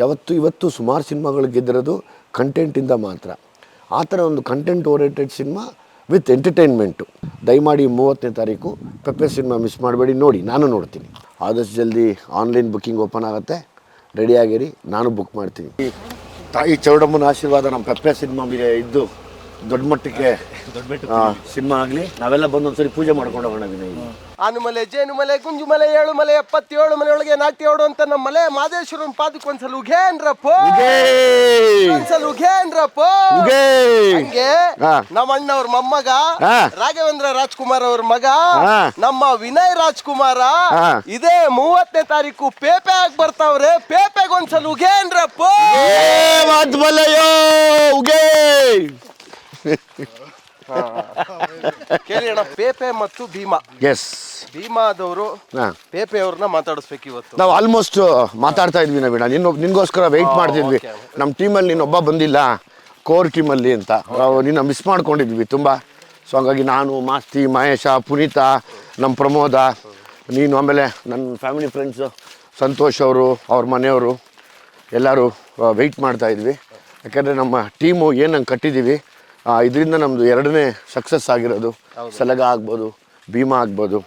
ಯಾವತ್ತು ಇವತ್ತು ಸುಮಾರು ಸಿನಿಮಾಗಳು ಗೆದ್ದಿರೋದು ಕಂಟೆಂಟಿಂದ ಮಾತ್ರ. ಆ ಥರ ಒಂದು content oriented cinema with entertainment ದಯಮಾಡಿ ಮೂವತ್ತನೇ ತಾರೀಕು ಪೆಪ್ಪೆ ಸಿನಿಮಾ ಮಿಸ್ ಮಾಡಬೇಡಿ ನೋಡಿ ನಾನು ನೋಡ್ತೀನಿ. ಆದಷ್ಟು ಜಲ್ದಿ ಆನ್ಲೈನ್ ಬುಕ್ಕಿಂಗ್ ಓಪನ್ ಆಗುತ್ತೆ. ರೆಡಿಯಾಗಿರಿ ನಾನು ಬುಕ್ ಮಾಡ್ತೀನಿ. ಈ ತಾಯಿ ಚೌಡಮ್ಮನ ಆಶೀರ್ವಾದ ನಮ್ಮ ಪೆಪ್ಪೆ ಸಿನಿಮಾ ಮೇಲೆ ಇದ್ದು ದೊಡ್ಡ ಮಟ್ಟಕ್ಕೆ ಸಿನಿಮಾ ಆಗಲಿ. ನಾವೆಲ್ಲ ಬಂದೊಂದ್ಸರಿ ಪೂಜೆ ಮಾಡ್ಕೊಂಡು ಹೋಗೋಣ ವಿನಯ್. ಆನುಮಲೆ ಜೇನುಮಲೆ ಗುಂಜುಮಲೆ ಏಳುಮಲೆ ಎಪ್ಪತ್ತೇಳು ಮನೆಯೊಳಗೆ ನಾಟ್ಯೋಡು ಅಂತ ನಮ್ಮ ಮಲೆ ಮಾದೇಶ್ವರನ ಪಾದಕ್ಕೆ ಒಂದ್ಸಲ ಉಘೇನ್ರಪ್ಪ ಒಂದ್ಸಲ ಉಘೇನ್ರಪ್ಪ! ಹಂಗೆ. ನಮ್ಮ ಅಣ್ಣವ್ರ ಮೊಮ್ಮಗ ರಾಘವೇಂದ್ರ ರಾಜ್ಕುಮಾರ್ ಅವ್ರ ಮಗ ನಮ್ಮ ವಿನಯ್ ರಾಜ್ಕುಮಾರ. ಇದೇ ಮೂವತ್ತನೇ ತಾರೀಕು ಪೇಪೆ ಆಗಿ ಬರ್ತಾವ್ರೆ ಪೇಪೆಗೆ ಒಂದ್ಸಲ ಉಘೇನ್ರಪ್ಪ ಉಗೇ ಕೇಳಿ ಅಣ್ಣ ಪೇಪೆ ಮತ್ತು ಭೀಮಾ. ಎಸ್ ಭೀಮಾದವರು ಹಾಂ. ಪೇಪೆ ಅವ್ರನ್ನ ಮಾತಾಡಿಸ್ಬೇಕು ಇವತ್ತು. ನಾವು ಆಲ್ಮೋಸ್ಟ್ ಮಾತಾಡ್ತಾ ಇದ್ವಿ ನವೀಣ. ನಿನ್ನ ನಿನ್ಗೋಸ್ಕರ ವೆಯ್ಟ್ ಮಾಡ್ತಿದ್ವಿ. ನಮ್ಮ ಟೀಮಲ್ಲಿ ನೀನೊಬ್ಬ ಬಂದಿಲ್ಲ. ಕೋರ್ ಟೀಮಲ್ಲಿ ಅಂತ. ನಾವು ನಿನ್ನ ಮಿಸ್ ಮಾಡ್ಕೊಂಡಿದ್ವಿ ತುಂಬ. ಸೊ ಹಾಗಾಗಿ ನಾನು ಮಾಸ್ತಿ ಮಹೇಶ ಪುನೀತ ನಮ್ಮ ಪ್ರಮೋದ ನೀನು ಆಮೇಲೆ ನನ್ನ ಫ್ಯಾಮಿಲಿ ಫ್ರೆಂಡ್ಸು ಸಂತೋಷ್ ಅವರು ಅವ್ರ ಮನೆಯವರು ಎಲ್ಲರೂ ವೆಯ್ಟ್ ಮಾಡ್ತಾ ಇದ್ವಿ. ಯಾಕಂದರೆ ನಮ್ಮ ಟೀಮು ಏನು ಹಂಗೆ ಕಟ್ಟಿದ್ದೀವಿ ಇದರಿಂದ ನಮ್ಮದು ಎರಡನೇ ಸಕ್ಸಸ್ ಆಗಿರೋದು. ಸಲಗ ಆಗ್ಬೋದು ಭೀಮಾ ಆಗ್ಬೋದು.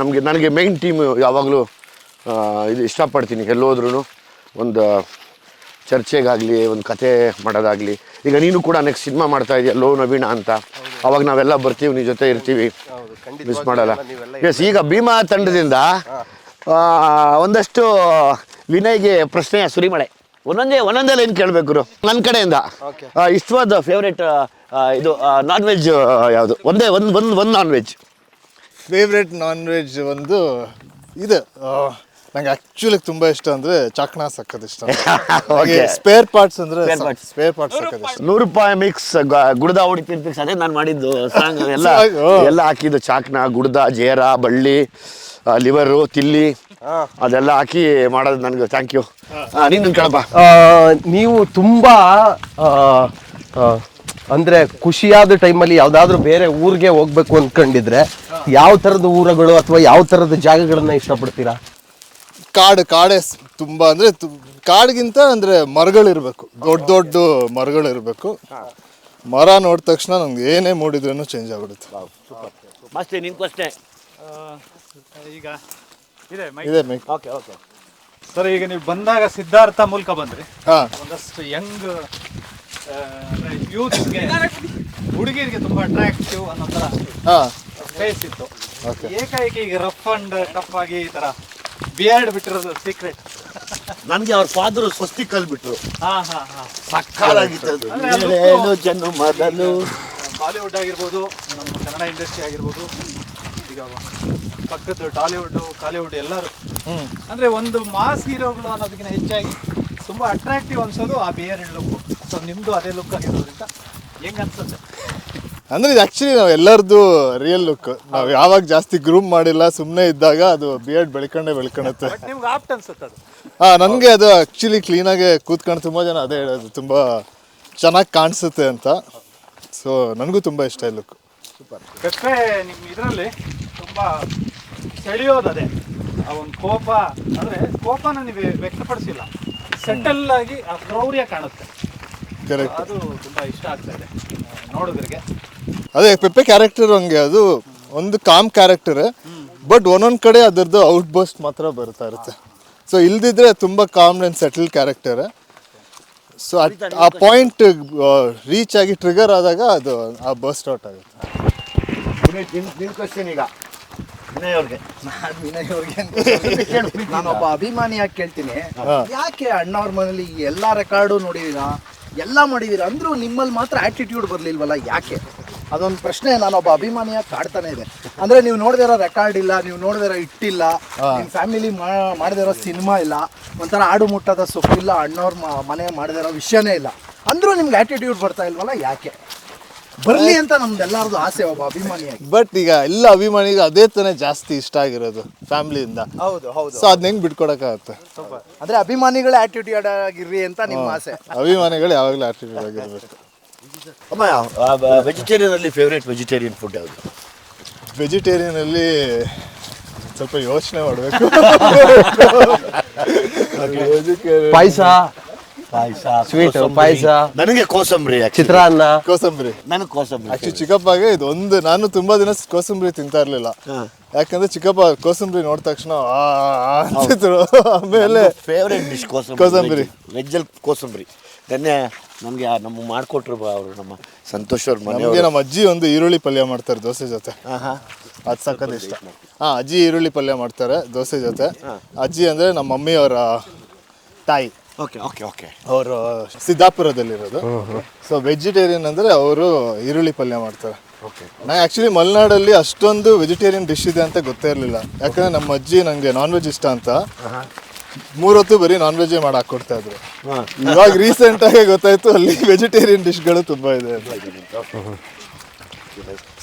ನಮಗೆ ನನಗೆ ಮೈನ್ ಟೀಮ್ ಯಾವಾಗಲೂ ಇದು ಇಷ್ಟಪಡ್ತೀನಿ. ಎಲ್ಲೋದ್ರೂ ಒಂದು ಚರ್ಚೆಗಾಗಲಿ ಒಂದು ಕತೆ ಮಾಡೋದಾಗಲಿ. ಈಗ ನೀನು ಕೂಡ ನೆಕ್ಸ್ಟ್ ಸಿನಿಮಾ ಮಾಡ್ತಾ ಇದೆಯಾ ಲೋ ನವೀಣ ಅಂತ. ಅವಾಗ ನಾವೆಲ್ಲ ಬರ್ತೀವಿ ನಿನ್ನ ಜೊತೆ ಇರ್ತೀವಿ. ಮಿಸ್ ಮಾಡಲ್ಲ. ಎಸ್ ಈಗ ಭೀಮಾ ತಂಡದಿಂದ ಒಂದಷ್ಟು ವಿನಯ್ಗೆ ಪ್ರಶ್ನೆ ಸುರಿಮಳೆ. ಒಂದೊಂದೇ ಒಂದೊಂದೇ ಲೈನ್ ಕೇಳಬೇಕು ನನ್ನ ಕಡೆಯಿಂದ. ಇಷ್ಟವಾದ ಫೇವ್ರೇಟ್ ಇದು ನಾನ್ ವೆಜ್ ಯಾವುದು? ಒಂದೇ ಒಂದು ಒಂದು ಒಂದು non veg favourite non veg ಒಂದು ಇದು. ನಂಗೆ ಆಕ್ಚುಲಿ ತುಂಬಾ ಇಷ್ಟ ಅಂದ್ರೆ ಚಾಕ್ನಾ ಸಕ್ಕತ್ ಇಷ್ಟ. ಸ್ಪೇರ್ ಪಾರ್ಟ್ಸ್ ಅಂದ್ರೆ ಸ್ಪೇರ್ ಪಾರ್ಟ್ಸ್ ಸಕ್ಕತ್ ಇಷ್ಟ. ನೂರು ರೂಪಾಯಿ ಮಿಕ್ಸ್ ಗುಡ್ದ ಉಡಿ ಮಿಕ್ಸ್ ಅದೇ ನಾನು ಮಾಡಿದ್ದು ಸಾಂಗ್ ಎಲ್ಲ. ಎಲ್ಲ ಹಾಕಿದ್ದು ಚಾಕ್ನ ಗುಡ್ದ ಜೇರ ಬಳ್ಳಿ. ಲಿವರು ತಿಲ್ಲಿ ಅದೆಲ್ಲ ಹಾಕಿ ಮಾಡೋದು ನನಗೆ. ಥ್ಯಾಂಕ್ ಯು ನೀನು ಕೇಳಪ್ಪ. ನೀವು ತುಂಬ ಅಂದ್ರೆ ಖುಷಿಯಾದ ಟೈಮಲ್ಲಿ ಯಾವುದಾದ್ರೂ ಬೇರೆ ಊರಿಗೆ ಹೋಗ್ಬೇಕು ಅಂದ್ಕೊಂಡಿದ್ರೆ ಯಾವ ತರದ ಊರುಗಳು ಅಥವಾ ಯಾವ ತರದ ಜಾಗಗಳನ್ನ ಇಷ್ಟಪಡ್ತೀರಾ? ಕಾಡು ಕಾಡೆ ಸ್- ತುಂಬಾ ಅಂದ್ರೆ ತು- ಕಾಡ್ಗಿಂತ ಅಂದ್ರೆ ಮರಗಳಿರ್ಬೇಕು. ದೊಡ್ಡ ದೊಡ್ಡ ಮರಗಳಿರಬೇಕು. ಮರ ನೋಡಿದ ತಕ್ಷಣ ನಮ್ಗೆ ಏನೇ ಮೂಡಿದ್ರೂ ಚೇಂಜ್ ಆಗ್ಬಿಡುತ್ತೆ. ಮಸ್ತಿ ನಿನ್ ಪ್ರಶ್ನೆ ಈಗ ಇದೆ ಇದೆ ಓಕೆ ಓಕೆ ಸರ್ ಈಗ ನೀವು ಬಂದಾಗ ಸಿದ್ಧಾರ್ಥ ಮೂಲಕ ಬಂದ್ರಿ. ಹಾ. ಒಂದಷ್ಟು ಯಂಗ್ ಯೂತ್ಗೆ ಹುಡುಗಿರಿಗೆ ತುಂಬಾ ಅಟ್ರಾಕ್ಟಿವ್ ಅನ್ನೋ ತರ ಹಾ. ಫೇಸ್ ಇತ್ತು. ಏಕಾಏಕಿ ಈಗ ರಫ್ ಅಂಡ್ ಟಫ್ ಆಗಿ ಈ ತರ ಬಿಯರ್ಡ್ ಬಿಟ್ಟಿರೋದು ಸೀಕ್ರೆಟ್ ನನಗೆ ಅವ್ರ ಫಾದರು ಸ್ವಸ್ತಿ ಕಲ್ಬಿಟ್ರು. ಹಾ ಹಾ ಹಾ. ಏಳೇಳು ಜನ ಮೊದಲು. ಬಾಲಿವುಡ್ ಆಗಿರ್ಬೋದು ನಮ್ಮ ಕನ್ನಡ ಇಂಡಸ್ಟ್ರಿ ಆಗಿರ್ಬೋದು ಈಗ ಪಕ್ಕದ ಟಾಲಿವುಡ್ ಕಾಲಿವುಡ್ ಎಲ್ಲರೂ. ಅಂದ್ರೆ ಒಂದು ಮಾಸ್ ಹೀರೋಗಳು ಅನ್ನೋದಕ್ಕಿಂತ ಹೆಚ್ಚಾಗಿ ತುಂಬಾ ಅಟ್ರಾಕ್ಟಿವ್ ಅನ್ಸೋದು ಆ ಬಿಯರ್ ಲುಕ್ ಸೊ ನಿಮ್ದು ಅದೇ ಲುಕ್ ಆಗಿರೋದ್ರಿಂದ ಹೆಂಗ್ ಅನ್ಸುತ್ತೆ? ಅಂದ್ರೆ ಇದು ಆಕ್ಚುಲಿ ನಾವು ಎಲ್ಲರದು ರಿಯಲ್ ಲುಕ್ ನಾವು ಯಾವಾಗ ಜಾಸ್ತಿ ಗ್ರೂಮ್ ಮಾಡಿಲ್ಲ ಸುಮ್ಮನೆ ಇದ್ದಾಗ ಅದು ಬಿಯರ್ಡ್ ಬೆಳ್ಕೊಂಡೇ ಬೆಳ್ಕೊಳುತ್ತೆ ನಿಮ್ಗೆ ಆಪ್ಟ್ ಅನ್ಸುತ್ತೆ ಅದು. ಹಾ ನನಗೆ ಅದು ಆಕ್ಚುಲಿ ಕ್ಲೀನಾಗೆ ಕೂತ್ಕೊಂಡು ತುಂಬ ಜನ ಅದೇ ಹೇಳೋದು ತುಂಬ ಚೆನ್ನಾಗಿ ಕಾಣಿಸುತ್ತೆ ಅಂತ. ಸೊ ನನಗೂ ತುಂಬ ಇಷ್ಟ ಈ ಲುಕ್ ಪೆಪ್ಪೆ ನಿಮ್ ಇದರಲ್ಲಿ ತುಂಬಾ ಸೆಳೆಯೋದದೆ ಅದೇ ಆ ಒಂದು ಕೋಪ. ಅಂದ್ರೆ ಕೋಪನ ನೀವು ವ್ಯಕ್ತಪಡಿಸಿಲ್ಲ. ಸೆಟಲ್ ಆಗಿ ಆ ಕ್ರೌರ್ಯ ಕಾಣುತ್ತೆ. ಕರೆಕ್ಟ್ ಅದು ತುಂಬಾ ಇಷ್ಟ ಆಗ್ತಾ ಇದೆ. ನೋಡಿದ್ರಿಗೆ ನೋಡೋದ್ರಿಗೆ ಅದೇ ಪೆಪ್ಪೆ ಕ್ಯಾರೆಕ್ಟರ್ ಹಂಗೆ ಅದು ಒಂದು ಕಾಮ್ ಕ್ಯಾರೆಕ್ಟರ್ ಬಟ್ ಒಂದೊಂದು ಕಡೆ ಅದರದ್ದು ಔಟ್ ಬಸ್ಟ್ ಮಾತ್ರ ಬರ್ತಾ ಇರುತ್ತೆ. ಸೊ ಇಲ್ದಿದ್ರೆ ತುಂಬ calm and settle character so ಆ ಪಾಯಿಂಟ್ ರೀಚ್ ಆಗಿ ಟ್ರಿಗರ್ ಆದಾಗ ಅದು ಆ ಬಸ್ ಔಟ್ ಆಗುತ್ತೆ. ನಿಮ್ಮ ಕ್ವಶನ್ ಈಗ. ವಿನಯ್ ಅವ್ರಿಗೆ. ನಾನೊಬ್ಬ ಅಭಿಮಾನಿಯಾಗಿ ಕೇಳ್ತೀನಿ. ಯಾಕೆ ಅಣ್ಣವ್ರ ಮನೇಲಿ ಈ ಎಲ್ಲಾ ರೆಕಾರ್ಡು ನೋಡಿದೀರಾ? ಎಲ್ಲ ಮಾಡಿದೀರಾ? ಅಂದ್ರೂ ನಿಮ್ಮಲ್ಲಿ ಮಾತ್ರ ಆಟಿಟ್ಯೂಡ್ ಬರ್ಲಿಲ್ವಲ್ಲ ಯಾಕೆ? ಅದೊಂದು ಪ್ರಶ್ನೆ ನಾನೊಬ್ಬ ಅಭಿಮಾನಿಯಾಗಿ ಕಾಡ್ತಾನೆ ಇದೆ. ಅಂದ್ರೆ ನೀವು ನೋಡ್ದಿರೋ ರೆಕಾರ್ಡ್ ಇಲ್ಲ ನೀವು ನೋಡ್ದಿರೋ ಇಟ್ಟಿಲ್ಲ ನಿಮ್ಮ ಫ್ಯಾಮಿಲಿ ಮಾಡದಿರೋ ಸಿನಿಮಾ ಇಲ್ಲ ಒಂಥರ ಆಡು ಮುಟ್ಟದ ಸೊಪ್ಪಿಲ್ಲ ಅಣ್ಣವ್ರ ಮ- ಮನೆ ಮಾಡದಿರೋ ವಿಷಯನೇ ಇಲ್ಲ. ಅಂದ್ರೂ ನಿಮ್ಗೆ ಆಟಿಟ್ಯೂಡ್ ಬರ್ತಾ ಇಲ್ವಲ್ಲ ಯಾಕೆ? ಬರ್ಲಿ ಅಂತ ನಮ್ದೆಲ್ಲರದು ಆಸೆ ಒಬ್ಬ ಅಭಿಮಾನಿಯಾಗಿ. ಬಟ್ ಈಗ ಎಲ್ಲ ಅಭಿಮಾನಿಗೆ ಅದೇ ತಾನೇ ಜಾಸ್ತಿ ಇಷ್ಟ ಆಗಿರೋದು ಫ್ಯಾಮಿಲಿಯಿಂದ ಹೌದು ಹೌದು ಸೊ ಅದನ್ನ ಹೆಂಗ್ ಬಿಟ್ಕೊಡಕ್ಕಾಗತ್ತೆ? ಅಂದ್ರೆ ಅಭಿಮಾನಿಗಳ ಆಟಿಟ್ಯೂಡ್ ಆಗಿರ್ರಿ ಅಂತ ನಿಮ್ಮ ಆಸೆ. ಅಭಿಮಾನಿಗಳು ಯಾವಾಗಲೂ ಆಟಿಟ್ಯೂಡ್ ಆಗಿರ್ಬೇಕು. ಅಮ್ಮ ವೆಜಿಟೇರಿಯನ್ ಅಲ್ಲಿ ಫೇವ್ರೇಟ್ ವೆಜಿಟೇರಿಯನ್ ಫುಡ್ ಯಾವುದು? ವೆಜಿಟೇರಿಯನ್ ಅಲ್ಲಿ ಸ್ವಲ್ಪ ಯೋಚನೆ ಮಾಡಬೇಕು. ಪಾಯಸ ಸ್ವೀಟ್ ಪಾಯಸ ನನಗೆ ಕೋಸಂಬರಿ ಚಿತ್ರಾನ್ನ. ಕೋಸಂಬರಿ. ನನಗೆ ಕೋಸಂಬರಿ ಆಕ್ಚುಲಿ ಚಿಕ್ಕಪ್ಪಗೆ ಇದು ಒಂದು ನಾನು ತುಂಬಾ ದಿನ ಕೋಸಂಬರಿ ತಿಂತಾ ಇರ್ಲಿಲ್ಲ. ಯಾಕಂದ್ರೆ ಚಿಕ್ಕಪ್ಪ ಕೋಸಂಬರಿ ನೋಡಿದ ತಕ್ಷಣ ಆ, ಆ ಅಂತಿದ್ರು. ಆಮೇಲೆ ಫೇವ್ರೆಟ್ ಡಿಶ್ ಕೋಸಂಬರಿ. ಕೋಸಂಬರಿ. ವೆಜ್ಜಲ್ಲಿ ಕೋಸಂಬರಿ. ನೆನ್ನೆ ನಮಗೆ ನಮ್ಮ ಮಾಡಿಕೊಟ್ರು ಅವರು ನಮ್ಮ ಸಂತೋಷ್ ಅವ್ರ ನಮಗೆ ನಮ್ಮ ಅಜ್ಜಿ ಒಂದು ಈರುಳ್ಳಿ ಪಲ್ಯ ಮಾಡ್ತಾರೆ ದೋಸೆ ಜೊತೆ. ಅದು ಸಖತ್ ಇಷ್ಟ. ಹಾಂ ಅಜ್ಜಿ ಈರುಳ್ಳಿ ಪಲ್ಯ ಮಾಡ್ತಾರೆ ದೋಸೆ ಜೊತೆ. ಅಜ್ಜಿ ಅಂದರೆ ನಮ್ಮ ಮಮ್ಮಿಯವರ ತಾಯಿ. Okay okay okay. ಅವರು ಸಿದ್ದಾಪುರದಲ್ಲಿರೋದು. ಸೊ ವೆಜಿಟೇರಿಯನ್ ಅಂದರೆ ಅವರು ಈರುಳ್ಳಿ ಪಲ್ಯ ಮಾಡ್ತಾರೆ. ಓಕೆ. ನಾ ಆ್ಯಕ್ಚುಲಿ ಮಲೆನಾಡಲ್ಲಿ ಅಷ್ಟೊಂದು ವೆಜಿಟೇರಿಯನ್ ಡಿಶ್ ಇದೆ ಅಂತ ಗೊತ್ತೇ ಇರಲಿಲ್ಲ. ಯಾಕಂದರೆ ನಮ್ಮ ಅಜ್ಜಿ ನನಗೆ ನಾನ್ ವೆಜ್ ಇಷ್ಟ ಅಂತ. ಮೂರೊತ್ತು ಬರೀ ನಾನ್ ವೆಜ್ ಮಾಡಿ ಹಾಕೊಡ್ತಾ ಇದ್ರು ಇವಾಗ ರೀಸೆಂಟ್ ಆಗಿ ಗೊತ್ತಾಯ್ತು ಅಲ್ಲಿ ವೆಜಿಟೇರಿಯನ್ ಡಿಶ್ಗಳು ತುಂಬಾ ಇದೆ ಅಂತ.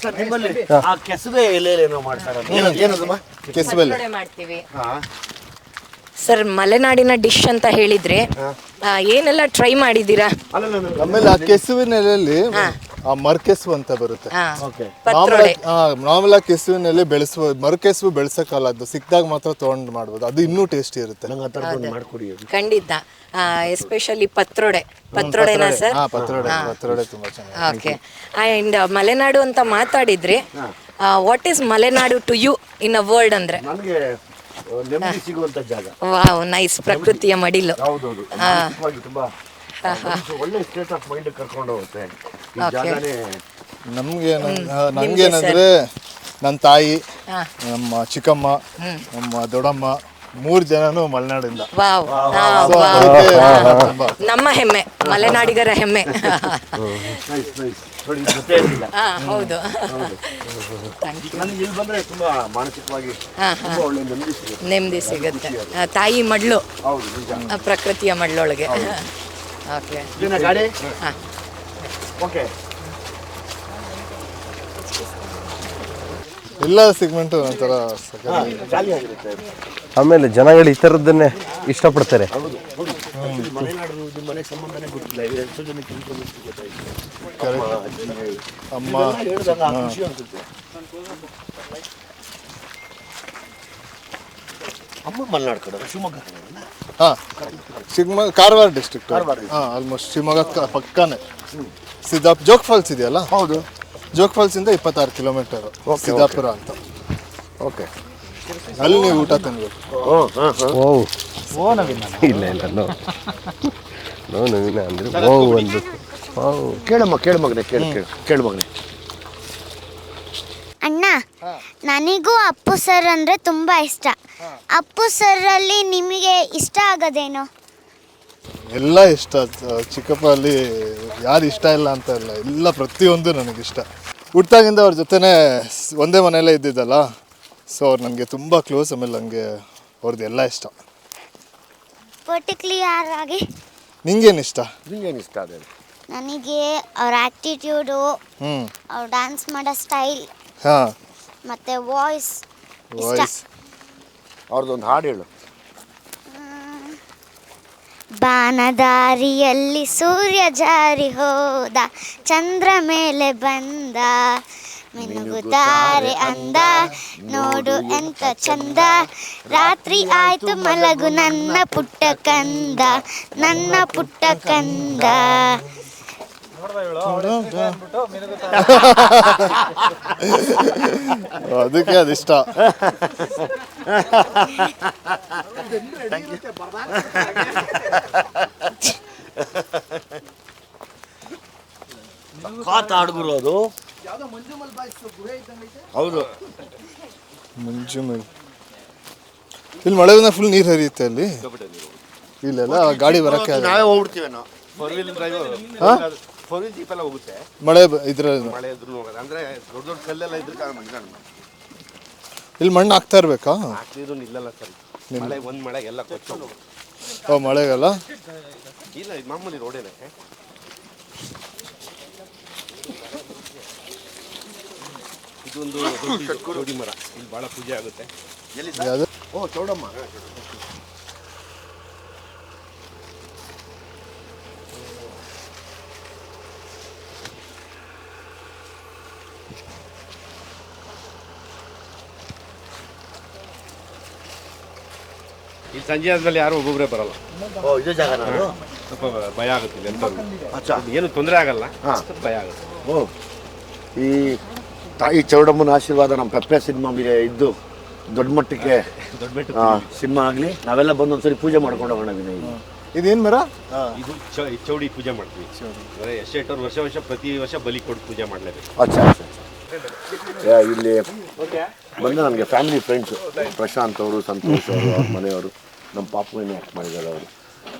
ಸರ್ ನಿಮ್ಮಲ್ಲಿ ಆ ಕೆಸವೆ ಎಲೆಲೇನೋ ಮಾಡ್ತಾರೆ ಏನದು ಏನದಮ್ಮ ಕೆಸುವೆಲೆ. ಪತ್ರೊಡೆ ಮಾಡ್ತೀವಿ. ಸರ್ ಮಲೆನಾಡಿನ ಡಿಶ್ ಅಂತ ಹೇಳಿದ್ರೆ ಆ, ಏನೆಲ್ಲ ಟ್ರೈ ಮಾಡಿದ್ದೀರಾ? ಆಮೇಲೆ ಆ ಕೆಸುವಿನ ಎಲೆಯಲ್ಲಿ ಆ ಮರ್ಕೆಸು ಅಂತ ಬರುತ್ತೆ. ಹಾ, ಓಕೆ. ಪತ್ರೊಡೆ. ನಾರ್ಮಲ್ ಆಗಿ ಕೆಸುವಿನ ಎಲೆ ಬೆಳೆಸುವ ಮರ್ಕೆಸು ಬೆಳೆಸಕ್ಕಲ್ಲ ಅದು ಸಿಕ್ಕಿದಾಗ ಮಾತ್ರ ತೊಗೊಂಡು ಮಾಡ್ಬೋದು. ಅದು ಇನ್ನೂ ಟೇಸ್ಟಿ ಇರುತ್ತೆ. ನಂಗೆ ಆ ಥರದ್ದು ಮಾಡ್ಕೊಡಿ ಅದು. ಖಂಡಿತ. ಎಸ್ಪೆಷಲಿ ಪತ್ರೊಡೆ. ಪತ್ರೊಡೆನಾ ಸರ್? ಹಾ ಪತ್ರೊಡೆ. ಪತ್ರೊಡೆ ತುಂಬಾ ಚೆನ್ನಾಗಿ ಓಕೆ. ಆ್ಯಂಡ್ ಮಲೆನಾಡು ಅಂತ ಮಾತಾಡಿದ್ರೆ what is Malenadu to you in a world ಅಂದ್ರೆ? ನನಗೆ ನೆಮ್ಮದಿ ಸಿಗುವಂತ ಜಾಗ. ವಾವ್ ನೈಸ್ ಪ್ರಕೃತಿಯ ಮಡಿಲು. ಹೌದೌದು. ಮಾನಸಿಕವಾಗಿ ತುಂಬಾ ಮನಸ್ಸು ಒಳ್ಳೆ ಸ್ಟೇಟ್ ಆಫ್ ಮೈಂಡ್ ಕರ್ಕೊಂಡು ಹೋಗುತ್ತೆ. ಈ ಜಾಗನೇ ನಮ್ಗೆ ನಂಗೇನಂದ್ರೆ ನನ್ನ ತಾಯಿ ನಮ್ಮ ಚಿಕ್ಕಮ್ಮ ನಮ್ಮ ದೊಡ್ಡಮ್ಮ ಮೂರ್ ಜನನು ಮಲೆನಾಡಿಂದ. ವಾವ್. So ಅದಕ್ಕೆ ತುಂಬಾ ನಮ್ಮ ಹೆಮ್ಮೆ ಮಲೆನಾಡಿಗರ ಹೆಮ್ಮೆ. ನೈಸ್ ನೈಸ್ ನೋಡಿ ಇದು ಗೊತ್ತೇ ಇರಲಿಲ್ಲ. ಹಾ ಹೌದು. ಥ್ಯಾಂಕ್ ಯು ನನಗೆ ಇಲ್ಲಿ ಬಂದ್ರೆ ತುಂಬಾ ಮಾನಸಿಕವಾಗಿ ಹಾ, ತುಂಬಾ ಒಳ್ಳೆ ನೆಮ್ಮದಿ ಸಿಗುತ್ತೆ. ನೆಮ್ಮದಿ ಸಿಗುತ್ತೆ. ಆ, ತಾಯಿ ಮಡ್ಲು ಹೌದು ನಿಜ. ಆ, ಪ್ರಕೃತಿಯ ಮಡ್ಲೊಳಗೆ ಓಕೆ ಇದೇನಾ ಗಾಡಿ? ಹಾ. ಓಕೆ ಎಲ್ಲ ಸಿಗ್ಮೆಂಟು ಒಂಥರ ಸಖತ್ ಖಾಲಿ ಆಗಿರುತ್ತೆ. ಆಮೇಲೆ ಜನಗಳು ಈ ಥರದ್ದನ್ನೇ ಇಷ್ಟಪಡ್ತಾರೆ? ಹಾ ಶಿವಮೊಗ್ಗ ಕಾರವಾರ ಡಿಸ್ಟ್ರಿಕ್ಟ್ ಹಾಂ ಆಲ್ಮೋಸ್ಟ್ ಶಿವಮೊಗ್ಗ ಕ- ಪಕ್ಕನೇ. ಸಿದ್ದಾಪ್ ಜೋಗ್ ಫಾಲ್ಸ್ ಇದೆಯಲ್ಲ? ಹೌದು. ಜೋಗ್ ಫಾಲ್ಸ್ ಇಂದ ಇಪ್ಪತ್ತಾರು ಕಿಲೋಮೀಟರ್ ಸಿದ್ದಾಪುರ ಅಂತ. ಓಕೆ ಅಲ್ಲಿ ನೀವು ಊಟ ತಿನ್ಬೇಕು. ಹ್ಞೂ ಹಾಂ ಹಾಂ ಓ ಓ. ನವೀನ್. ಇಲ್ಲ ಇಲ್ಲ ನೋ. ನೋ ನವೀನ ಅಂದ್ರೆ ಓ ಒಂದು. ಓ. ಕೇಳಮ್ಮ ಕೇಳು ಮಗನೆ ಕೇಳು ಕೇಳು ಕೇಳು ಮಗನೇ. ಅಣ್ಣ ನನಗೂ ಅಪ್ಪು ಸರ್ ಅಂದ್ರೆ ತುಂಬಾ ಇಷ್ಟ. ಅಪ್ಪು ಸರ್ ಅಲ್ಲಿ ನಿಮಗೆ ಇಷ್ಟ ಆಗೋದೇನು? ಎಲ್ಲ ಇಷ್ಟ ಚಿಕ್ಕಪ್ಪ ಅಲ್ಲಿ ಯಾರು ಇಷ್ಟ ಇಲ್ಲ ಅಂತ ಇಲ್ಲ. ಎಲ್ಲ ಪ್ರತಿಯೊಂದು ನನಗಿಷ್ಟ. ಹುಟ್ಟಾಗಿಂದ ಅವ್ರ ಜೊತೆನೇ ಒಂದೇ ಮನೆಯಲ್ಲೇ ಇದ್ದಿದ್ದಲ್ಲ? ಸೊ ಅವ್ರು ನನಗೆ ತುಂಬ ಕ್ಲೋಸ್ ಆಮೇಲೆ ನನಗೆ ಅವ್ರದ್ದು ಎಲ್ಲ ಇಷ್ಟ. ಪರ್ಟಿಕ್ಯುಲರ್ ಆಗಿ ನಿಂಗೇನು ಇಷ್ಟ? ನಿಂಗೇನು ಇಷ್ಟ ಅದೇ? ನನಗೆ ಅವ್ರ ಆ್ಯಟಿಟ್ಯೂಡು ಹ್ಞೂ ಅವ್ರು ಡ್ಯಾನ್ಸ್ ಮಾಡೋ ಸ್ಟೈಲ್ ಹಾಂ. ಮತ್ತು ವಾಯ್ಸ್ ಇಷ್ಟ. ವಾಯ್ಸ್ ಅವ್ರದ್ದೊಂದು ಹಾಡು ಹೇಳು. ಬಾನದಾರಿಯಲ್ಲಿ ಸೂರ್ಯ ಜಾರಿ ಹೋದ ಚಂದ್ರ ಮೇಲೆ ಬಂದ ಮಿನುಗುತ್ತಾರೆ ಅಂದ. ನೋಡು ಎಂತ ಚಂದ. ರಾತ್ರಿ ಆಯ್ತು ಮಲಗು ನನ್ನ ಪುಟ್ಟ ಕಂದ. ನನ್ನ ಪುಟ್ಟ ಕಂದ. ಅದಕ್ಕೆ ಅದಿಷ್ಟ. ಕಾತ ಹಾಡುಗರು ಅದು ಹೌದು ಇಲ್ಲಿ ಮಳೆ ಬಂದಾಗ ಫುಲ್ ನೀರು ಹರಿಯುತ್ತೆ ಅಲ್ಲಿ. ಇಲ್ಲೆಲ್ಲ ಗಾಡಿ ಬರಕ್ಕೆ ಆಗಲ್ಲ. ನಾವೇ. ಹೋಗ್ಬಿಡ್ತೀವೇನೋ four wheel drive four wheel jeep ಎಲ್ಲ ಹೋಗುತ್ತೆ. ಮಳೆ ಬ- ಇದ್ರ ಮಳೆ ಇದ್ರು ಹೋಗೋದು ಅಂದ್ರೆ ದೊಡ್ಡ ದೊಡ್ಡ ಕಲ್ಲೆಲ್ಲ ಇದ್ರೆ ಕಾರಣ ಇಲ್ಲಿ ಮಣ್ಣು ಹಾಕ್ತಾ ಇರ್ಬೇಕಾ? ಹಾಕ್ತಿದ್ರು ನಿಲ್ಲಲ್ಲ ಸರ್. ಮಳೆ ಒಂದ್ ಮಳೆ ಎಲ್ಲ ಕೊಚ್ಚು ಓ ಮಳೆಗಲ್ಲ? ಇಲ್ಲ ಇದು ಮಾಮೂಲಿ ರೋಡೇನೆ ಇದೊಂದು ಜೋಡಿ ಮರ. ಇಲ್ಲಿ ಬಹಳ ಪೂಜೆ ಆಗುತ್ತೆ. ಓ ಚೌಡಮ್ಮ. ಈ ಸಂಜೆ ಆದ್ಮೇಲೆ ಯಾರು ಒಬ್ಬೊಬ್ಬರೇ ಬರಲ್ಲ. ಓ ಇದೇ ಜಾಗ ನಾನು? ಸ್ವಲ್ಪ ಭಯ ಆಗುತ್ತೆ ಇಲ್ಲಿ ಎಂಥವ್ರು ಏನು ತೊಂದರೆ ಆಗಲ್ಲ ಸ್ವಲ್ಪ ಭಯ ಆಗುತ್ತೆ. ಓ ಈ ತಾಯಿ ಚೌಡಮ್ಮನ ಆಶೀರ್ವಾದ ನಮ್ಮ ಪೆಪ್ಪೆ ಸಿನಿಮಾ ಮೇಲೆ ಇದ್ದು ದೊಡ್ಡ ಮಟ್ಟಕ್ಕೆ ದೊಡ್ಡ ಬೆಟ್ಟ ಸಿನಿಮಾ ಆಗಲಿ ನಾವೆಲ್ಲ ಬಂದು ಒಂದ್ಸರಿ ಪೂಜೆ ಮಾಡ್ಕೊಂಡು ಹೋಗೋಣ ವಿನಯ್ ಇದೇನು ಮರ? ಇದು ಚೌ- ಈ ಚೌಡಿ ಪೂಜೆ ಮಾಡ್ತೀವಿ. ಅಂದರೆ ಎಷ್ಟೇ ವರ್ಷ ವರ್ಷ ಪ್ರತಿ ವರ್ಷ ಬಲಿ ಕೊಟ್ಟು ಪೂಜೆ ಮಾಡಲೇಬೇಕು. ಅಚ್ಚಾ ಅಚ್ಚಾ ಯಾ, ಇಲ್ಲಿ ಬಂದು ನನಗೆ ಫ್ಯಾಮಿಲಿ ಫ್ರೆಂಡ್ಸು ಪ್ರಶಾಂತ್ ಅವರು ಸಂತೋಷ್ ಅವರು ಅವ್ರ ಮನೆಯವರು ನಮ್ಮ ಪಾಪುವಿನ ಆ್ಯಕ್ಟ್ ಮಾಡಿದ್ದಾರೆ ಅವರು.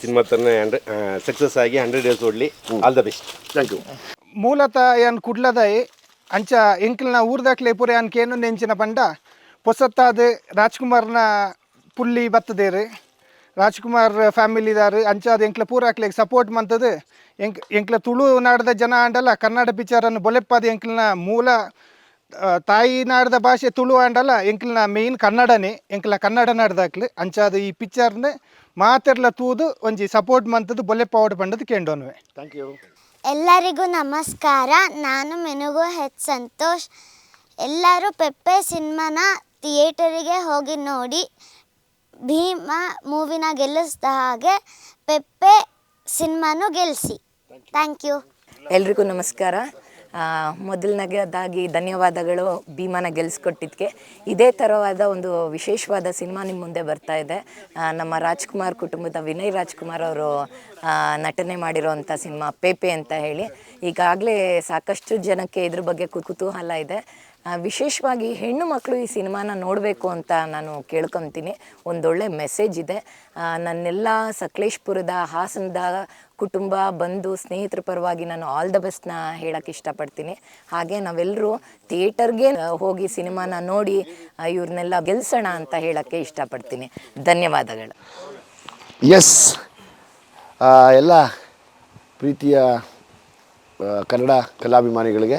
ಸಿನಿಮಾ ಥರನೇ ಹಂಡ್ರೆ ಸಕ್ಸಸ್ ಆಗಿ hundred days ಓಡ್ಲಿ. All the best thank you ಮೂಲತಃ ಏನು ಕುಡ್ಲದಾಯಿ ಅಂಚ ಎಂಕ್ಲ್ನ ಊರ್ದಾಕ್ಲೆ ಏನ್ ಅನ್ಕೇನು ನೆಂಚಿನ ಪಂಡ ಪೊಸತ್ತಾದ ರಾಜ್ಕುಮಾರ್ನ ಪುಲ್ಲಿ ಬತ್ತದೇರು. ರಾಜ್ಕುಮಾರ್ ಫ್ಯಾಮಿಲಿದಾರು ಅಂಚಾದ ಎಂಕ್ಲ ಪೂರಾಕ್ಲೆಗ್ ಸಪೋರ್ಟ್ ಮಂತದು ಎಂಕ್ ಎಂಕ್ಲ ತುಳು ನಾಡದ ಜನ ಆಂಡಲ್ಲ ಕನ್ನಡ ಪಿಕ್ಚರನ್ನು ಬೊಲೆಪ್ಪಾದ ಎಂಕ್ಲನ ಮೂಲ ತಾಯಿ ನಾಡದ ಭಾಷೆ ತುಳು ಆಂಡಲ್ಲ ಎಂಕ್ಲನ ಮೇಯ್ನ್ ಕನ್ನಡನೇ ಎಂಕ್ಲ ಕನ್ನಡ ನಾಡ್ದಾಕ್ಲು ಅಂಚಾದ ಈ ಪಿಕ್ಚರ್ನ ಮಾತೆರ್ಲ ತೂದು ಒಂಜಿ ಸಪೋರ್ಟ್ ಮಂತದು ಬೊಲೆಪ್ಪಾವಡ್ ಪಂಡದು ಕೇಂಡೋನ್ವೆ. ಥ್ಯಾಂಕ್ ಯು ಎಲ್ಲರಿಗೂ ನಮಸ್ಕಾರ. ನಾನು ಮೆನುಗು ಹೆಚ್ ಸಂತೋಷ್. ಎಲ್ಲರೂ ಪೆಪ್ಪೆ ಸಿನಿಮಾನ ಥಿಯೇಟರಿಗೆ ಹೋಗಿ ನೋಡಿ ಭೀಮ ಮೂವಿನ ಗೆಲ್ಲಿಸ್ದ ಹಾಗೆ ಪೆಪ್ಪೆ ಸಿನಿಮಾನು ಗೆಲ್ಲಿಸಿ ಥ್ಯಾಂಕ್ ಯು ಎಲ್ರಿಗೂ ನಮಸ್ಕಾರ. ಮೊದಲನೇದಾಗಿ ಧನ್ಯವಾದಗಳು ಭೀಮನ ಗೆಲ್ಲಿಸ್ಕೊಟ್ಟಿದ್ದಕ್ಕೆ ಇದೇ ಥರವಾದ ಒಂದು ವಿಶೇಷವಾದ ಸಿನಿಮಾ ನಿಮ್ಮ ಮುಂದೆ ಬರ್ತಾ ಇದೆ. ನಮ್ಮ ರಾಜ್ಕುಮಾರ್ ಕುಟುಂಬದ ವಿನಯ್ ರಾಜ್ಕುಮಾರ್ ಅವರು ನಟನೆ ಮಾಡಿರೋವಂಥ ಸಿನಿಮಾ ಪೇಪೆ ಅಂತ ಹೇಳಿ. ಈಗಾಗಲೇ ಸಾಕಷ್ಟು ಜನಕ್ಕೆ ಇದ್ರ ಬಗ್ಗೆ ಕುತೂಹಲ ಇದೆ. ವಿಶೇಷವಾಗಿ ಹೆಣ್ಣು ಮಕ್ಕಳು ಈ ಸಿನಿಮಾನ ನೋಡಬೇಕು ಅಂತ ನಾನು ಕೇಳ್ಕೊತೀನಿ. ಒಂದೊಳ್ಳೆ ಮೆಸೇಜ್ ಇದೆ. ನನ್ನೆಲ್ಲ ಸಕಲೇಶ್ಪುರದ ಹಾಸನದ ಕುಟುಂಬ, ಬಂಧು, ಸ್ನೇಹಿತರ ಪರವಾಗಿ ನಾನು ಆಲ್ ದ ಬೆಸ್ಟ್ನ ಹೇಳಕ್ಕೆ ಇಷ್ಟಪಡ್ತೀನಿ. ಹಾಗೆ ನಾವೆಲ್ಲರೂ ಥಿಯೇಟರ್ಗೆ ಹೋಗಿ ಸಿನಿಮಾನ ನೋಡಿ ಇವ್ರನ್ನೆಲ್ಲ ಗೆಲ್ಸೋಣ ಅಂತ ಹೇಳಕ್ಕೆ ಇಷ್ಟಪಡ್ತೀನಿ. ಧನ್ಯವಾದಗಳು. ಎಸ್ ಎಲ್ಲ ಪ್ರೀತಿಯ ಕನ್ನಡ ಕಲಾಭಿಮಾನಿಗಳಿಗೆ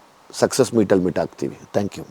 ಸಕ್ಸಸ್ ಮೀಟಲ್ಲಿ ಮೀಟ್ ಆಗ್ತೀವಿ ಥ್ಯಾಂಕ್ ಯು